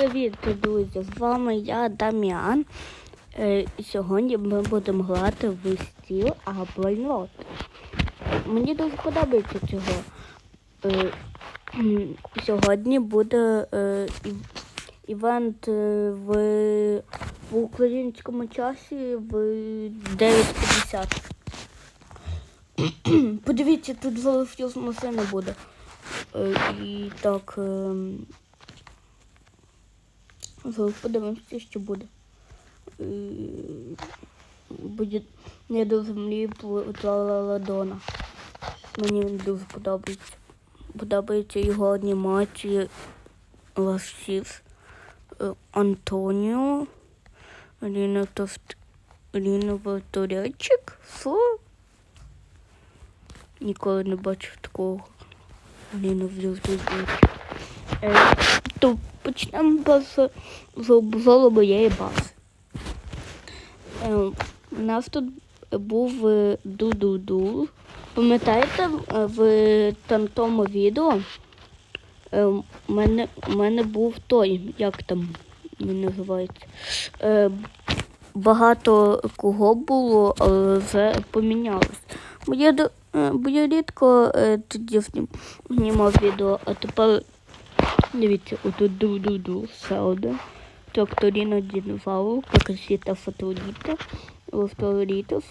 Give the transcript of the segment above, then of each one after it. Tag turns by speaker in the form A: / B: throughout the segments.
A: привіт, друзі! З вами я Дам'ян. Е, сьогодні ми будемо грати в стіл або. Мені дуже подобається цього. Е, сьогодні буде е, івент в, в українському часі в 9.50. Подивіться, тут залишилась машина буде. І так. Подивимося, що буде. Е, Буде не до землі ладона. Мені він дуже подобається. Подобається його анімації Ласіс Антоніо. Ліна Вовторячик. Що? Ніколи не бачив такого. Ліна. Е, то почнемо з, обзору моєї бази. Е, у нас тут був е, ду-ду-ду. Пам'ятаєте, е, в там тому відео е, у мене, мене був той, як там він називається. Е, багато кого було, але вже помінялось. Бо я, е, бо я рідко е, тоді знімав відео, а тепер Дивіться, отут ду-ду-ду, все одне. Тракторіна динозавр, Какасіта фатоліта, Лосторітос,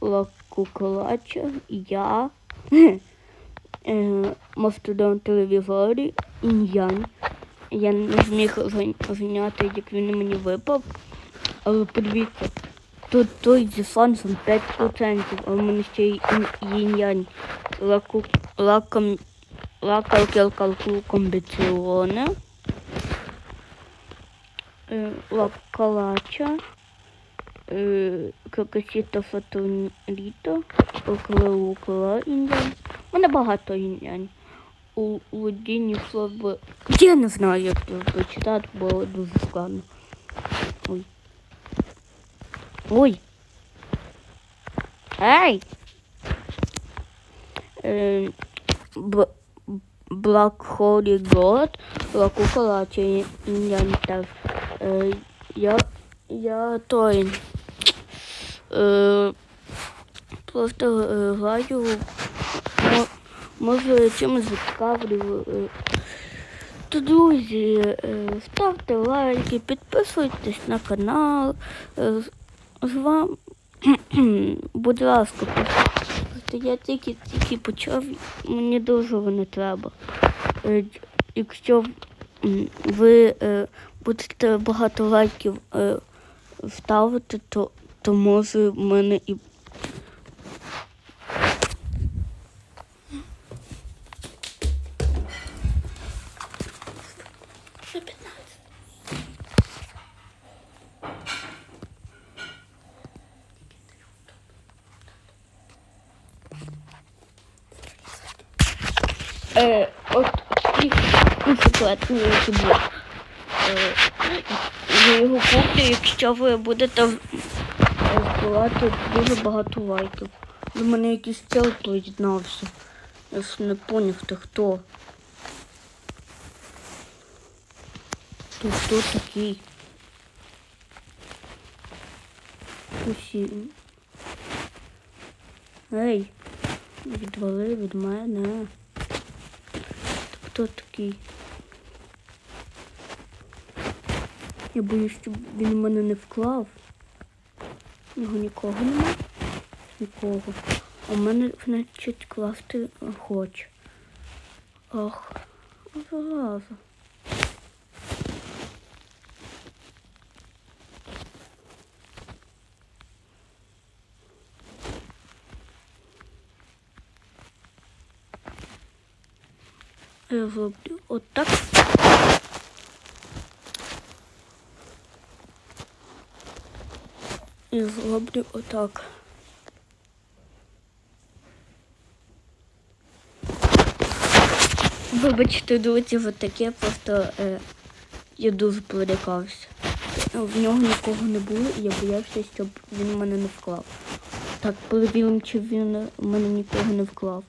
A: Лакуколача, я, е, Мастодон телевізорі, ін'янь. Я не зміг зняти, як він мені випав. Але подивіться, тут той зі шансом 5%, а в мене ще й ін- інь-янь. Лаку, лаком, la cualquier calcul condizione, eh, la calaccia, какасіта фатонліто, около індіан. У мене багато індіан. У Лудіні слова. Я не знаю, як це прочитати, бо дуже складно. Ой. Ой. Ей! Е, б, Black Holy God, La Cucaracha і Індіантер. Е, я, я той. Е, просто граю. Може чимось зацікавлю. Е, то, друзі, ставте лайки, підписуйтесь на канал. З вами, будь ласка, Просто я тільки тільки почав, мені дуже вони треба. Е, Якщо ви е, будете багато лайків е, ставити, то, то може в мене і. Е, от такий секретний блок. Е, я його куплю, якщо ви будете збивати дуже багато лайків. До мене якийсь чел приєднався. Я ж не поняв, ти хто. Ти хто такий? Усі. Ей, відвали від мене. Хто такий? Я боюсь, щоб він мене не вклав. Його нікого нема. Нікого. А в мене, значить, класти хоче. Ах, зараза. Я зроблю отак. І зроблю отак. Вибачте, друзі, от таке просто е, я дуже перелякався. В нього нікого не було, і я боявся, щоб він мене не вклав. Так, перевіримо, чи він мене нікого не вклав.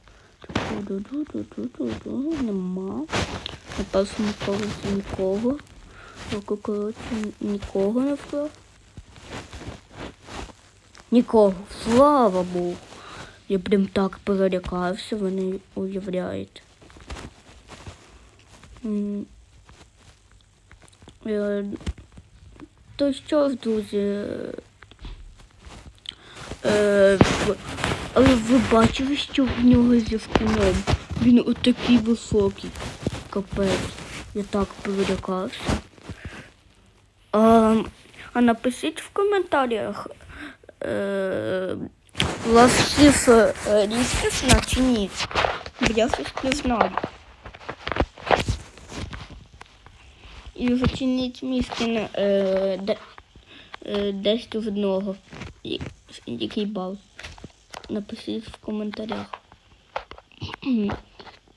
A: Ду-ду-ду-ду-ду-ду. Нема. На першому поверсі нікого. Поки коротше нікого не вкрав. Нікого, слава Богу. Я прям так перелякався, ви не. Е, То що ж, друзі? В- але ви бачили, що в нього зі спином? Він отакий високий. Капець. Я так перелякався. А, а напишіть в коментарях. Е, у вас всіх е, різка сна чи ні? Бо я щось не знаю. І мій скін е, е, десь з одного. Який бал? Напишіть в коментарях.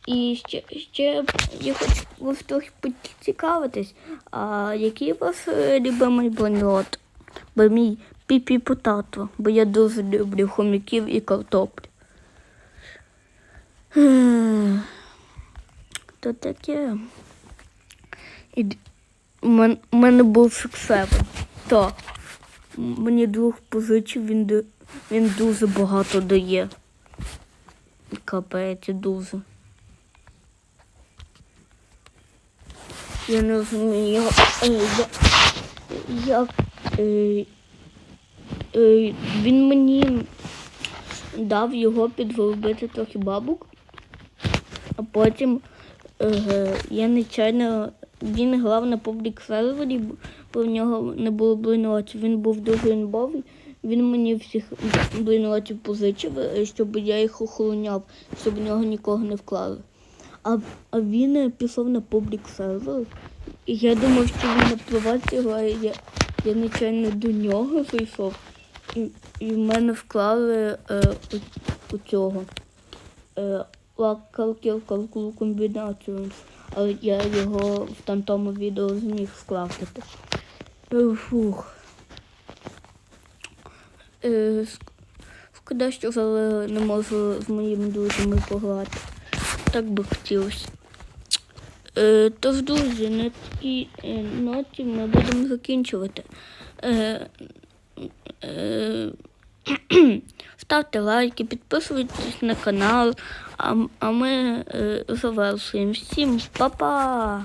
A: І ще, ще я хочу вас трохи поцікавитись, а який у вас е, любимий блокнот? Бо мій піпі потато, бо я дуже люблю хомяків і картоплю. Ех, То таке. І у мен- у мене був фіксевер. Так. Мені друг позичив, він, ду- він дуже багато дає. Капець, дуже. Я не розумію, е, я, як е, е, він мені дав його підголубити трохи бабок, а потім е, я нечайно він грав на публік сервері, бо в нього не було блинотів. Він був дуже інбовий. Він мені всіх блинотів позичив, е, щоб я їх охороняв, щоб в нього нікого не вклали. А, а він е, пішов на публік сервер. І я думав, що він на приватці грає. Я, я нечайно до нього зайшов. І, в мене вклали е, у, у цього. Е, лакалків комбінацію. Але я його в там тому відео зміг скласти. Е, Фух. Шкода, що але не можу з моїми друзями пограти. Так би хотілося. Е, тож, друзі, на такій е, ноті ми будемо закінчувати. Е, ставте лайки, підписуйтесь на канал, а, ми завершуємо. Всім па-па!